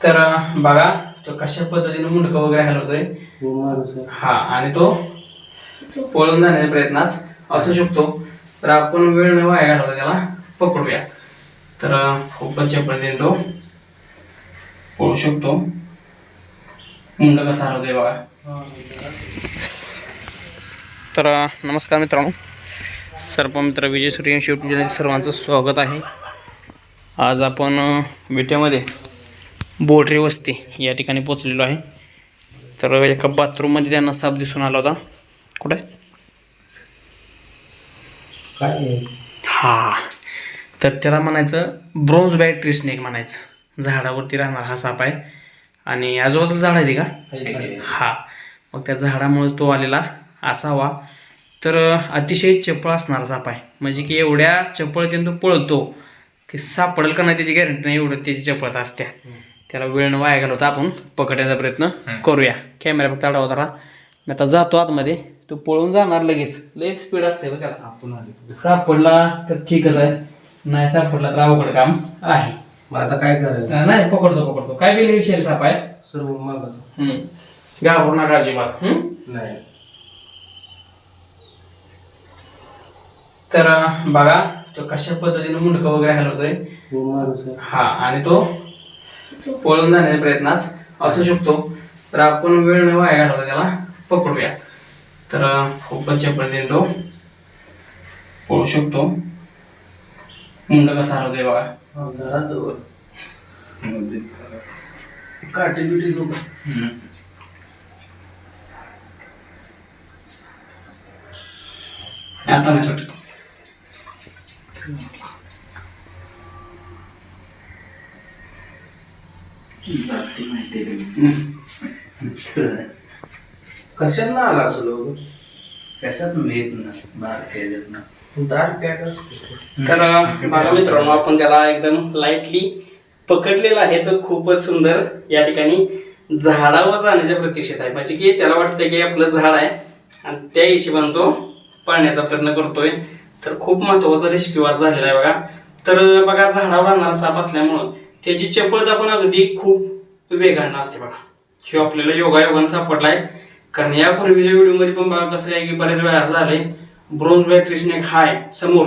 तर बघा तो कशा पद्धतीने मुंडकं वगैरे हलवतोय. हा आणि तो पळून जाण्याच्या प्रयत्नात असू शकतो. तर आपण वेळ न वाया घालवता त्याला पकडूया. तर खूपच चपळतेने तो पळू शकतो. मुंड कसा हलवतोय बघा. तर नमस्कार मित्रांनो. सर्पमित्र विजय युट्यूब चॅनलचे सर्वांचं स्वागत आहे. आज आपण विट्यामध्ये बोडरे वस्ती या ठिकाणी पोचलेलो आहे. तर एका बाथरूममध्ये त्यांना साप दिसून आला होता. कुठे? हा. तर त्याला म्हणायचं ब्रोन्झ बॅग ट्री स्नेक म्हणायचं. झाडावरती राहणार हा साप आहे. आणि आजूबाजूला झाड आहे ती का हा. मग त्या झाडामुळे तो आलेला असावा. तर अतिशय चपळ असणारा साप आहे. म्हणजे की एवढ्या चपळतेने तो पळतो. की सापडेल का नाही त्याची गॅरंटी नाही एवढं त्याची चपळता असते. त्याला वेळ वाया घालवता आपण पकडण्याचा प्रयत्न करूया. कॅमेरा फक्त अडवा जरा मी आता जातो आतमध्ये. तो पळून जाणार लगेच. लय स्पीड असते बघ त्याला. आपण सापडला तर ठीकच आहे. नाही सापडला तर अवघड काम आहे. मग आता काय करायचं? नाही पकडतो पकडतो. काय वेगळी विषय साप आहे? सर्व मागतो हम्म. घाबरू नका अजिबात. हम्म? नाही. तर अं, बघा तो कशा पद्धतीने मुंडकं वगैरे हलवतोय. हा आणि तो पळून जाण्याच्या प्रयत्नात असू शकतो. तर आपण वेळ न वाया घालवता त्याला पकडूया. तर खूपच चपळतेने तो. पळू शकतो. मुंड कसा हरवतोय बघा. काटे बिटे आता नाही सुटत. कशात ना आला असलो कशात मिळत ना बारक्या ना तर बघा मित्रांनो आपण त्याला एकदम लाईटली पकडलेला आहे. तर खूपच सुंदर या ठिकाणी झाडावर जाण्याच्या प्रतीक्षेत आहे. म्हणजे की त्याला वाटतंय की आपलं झाड आहे. आणि त्या हिशेबाने तो पाळण्याचा प्रयत्न करतोय. तर खूप महत्त्वाचा रिस्किवाज झालेला आहे बघा. तर बघा झाडावर राहणारा साप असल्यामुळं त्याची चपळता पण अगदी खूप वेगानं असते बघा. ह्यो आपल्याला योगायोगानं सापडलाय. कारण यापूर्वीच्या व्हिडिओमध्ये पण बघा कसं आहे की बऱ्याच वेळा असं झालंय ब्रोन्झ बॅटरी स्नेक हाय समोर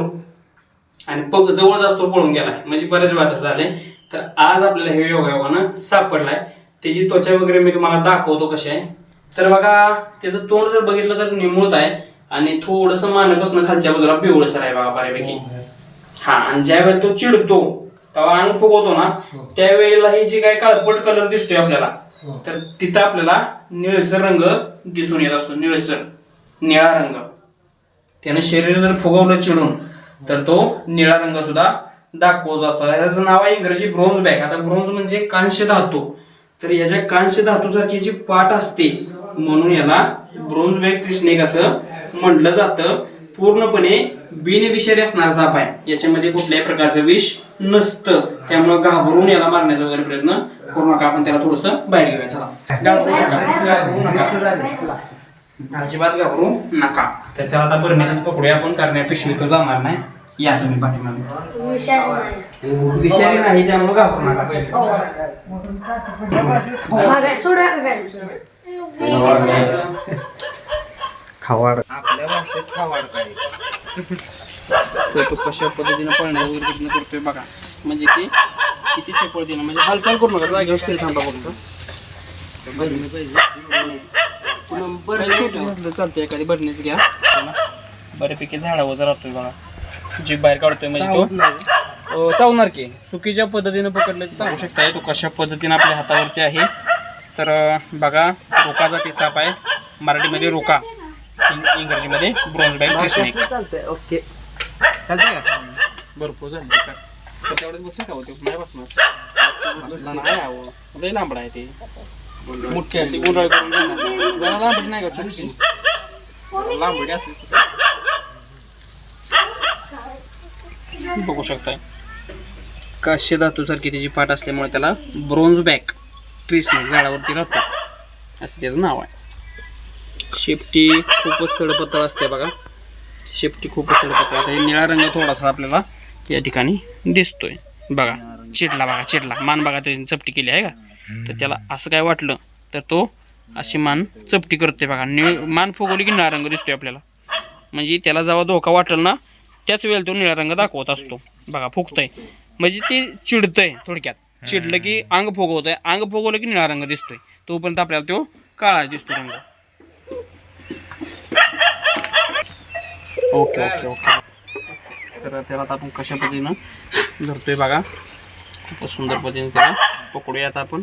आणि पग जवळ जास्त पळून गेलाय. म्हणजे बऱ्याच वेळा तसं झालंय. तर आज आपल्याला हे योगायोगानं सापडलाय. त्याची त्वचा वगैरे मी तुम्हाला दाखवतो कशी आहे. तर बघा त्याचं तोंड जर बघितलं तर निमुळत आहे आणि थोडस मानेपासून खालच्या बाजूला पिवळसर आहे बघा बऱ्यापैकी. हा आणि ज्या वेळेला तो चिडतो तेव्हा अंग फुगवतो ना त्यावेळेला ही जी काय काळपट कलर दिसतोय आपल्याला तर तिथं आपल्याला निळसर रंग दिसून येत असतो निळसर निळा रंग. त्यानं शरीर जर फुगवलं चिडून तर तो निळा रंग सुद्धा दाखवत असतो. त्याचं नाव आहे इंग्रजी ब्रोन्झ बॅग आता ब्रोन्झ म्हणजे कांस्य धातू. तर याच्या कांस्य धातू सारखी जी पाट असते म्हणून याला ब्रोन्झ बॅग क्रिस्नेक असं म्हटलं जातं. पूर्णपणे बिनविषारी असणारा साप आहे. याच्यामध्ये कुठल्याही प्रकारचं विष नसतं. त्यामुळे घाबरून याला मारण्याचा वगैरे प्रयत्न करू नका. आपण त्याला थोडस बाहेर घेऊया. चला. अजिबात घाबरू नका. तर त्याला आता बरणीतच पकडूया आपण करण्या पिशवी तर जाणार नाही. या तुम्ही पाठीमागे. विषारी नाही त्यामुळे घाबरू नका. पहिले आपल्या भाषेत तो तो कशा पद्धतीनं पळण्या वगैरे प्रयत्न करतोय बघा. म्हणजे की किती चपळतीनं म्हणजे हालचाल करू नका जागेवर स्थिर थांबा फक्त. बरं छोटी नसलं चालतं एखादी बरणीच घ्या. बऱ्यापैकी झाडावर राहतोय बघा. जीप बाहेर काढतोय म्हणजे तो. चावणार की? चुकीच्या पद्धतीनं पकडलं की चावू शकताय तो कशा पद्धतीनं आपल्या हातावरती आहे? तर बघा रोका जाती साप आहे. मराठीमध्ये रोका. इंग- इंग्रजीमध्ये ब्रोन्झ बॅग स्नेक चालतंय ओके. चालतंय का? भरपूर झाले का तर तेवढेच बसेल का होते नाही बसणार. बसला नाही अहो लय लांबड आहे ते. मोठी ती गुंडाळ करून देणार. जरा लांबडी नाही का छोटी लांबडी असली तर. बघू शकताय. काश्य धातू सारखी त्याची पाठ असल्यामुळे त्याला ब्रोन्झ बॅक ट्रिसने झाडावरती राहतो असं त्याचं नाव आहे. शेपटी खूपच सडपतळ असते बघा. शेपटी खूपच सडपतळ असते. निळा रंग थोडासा आपल्याला या ठिकाणी दिसतोय. बघा चिडला बघा चिडला. मान बघा त्याची चपटी केली आहे का? तर त्याला असं काय वाटलं तर तो अशी मान चपटी करते बघा. निळ मान फुगवली की निळा रंग दिसतोय आपल्याला. म्हणजे त्याला जेव्हा धोका वाटेल ना त्याच वेळेला तो निळा रंग दाखवत असतो. बघा फुगतंय. म्हणजे ते चिडतंय थोडक्यात. चिडलं की अंग फुगवतंय. अंग फुगवलं की निळा रंग दिसतोय. तोपर्यंत आपल्याला तो काळा दिसतो रंग. Okay okay okay. तर त्याला आता आपण कशा पद्धतीनं धरतोय बघा. खूप सुंदर पद्धतीने त्याला पकडूया आता आपण.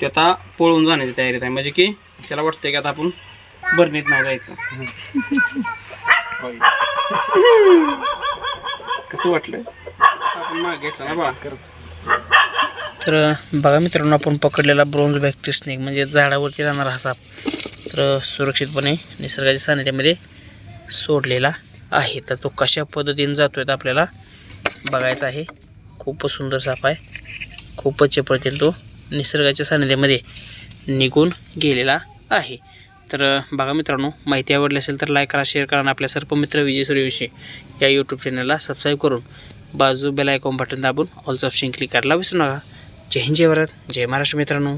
ते आता पळून जाण्याची तयारीत आहे. म्हणजे की त्याला वाटतंय की आता आपण बरणीत नाही जायचं. कसं वाटलं आपण मागे घेतलं ना बघा तर बघा मित्रांनो आपण पकडलेला ब्रोंज बॅक्टेरिया स्नेक म्हणजे झाडावरती राहणारा हा साप. तर सुरक्षितपणे निसर्गाच्या सानिध्यामध्ये सोडलेला आहे. तर तो कशा पद्धतीने जातो तर आपल्याला बघायचा आहे. खूपच सुंदर साप आहे. खूपच चपळतील तो. निसर्गाच्या सानिध्यामध्ये निघून गेलेला आहे. तर बघा मित्रांनो माहिती आवडली असेल तर लाईक करा शेअर करा आणि आपल्या सर्प मित्र विजय सूर्यविषयी या यूट्यूब चॅनलला सबस्क्राईब करून बाजू बेल आयकॉन बटन दाबून ऑल ऑप्शन क्लिक करायला विसरू नका. जय हिंद जय भारत जय महाराष्ट्र मित्रांनो.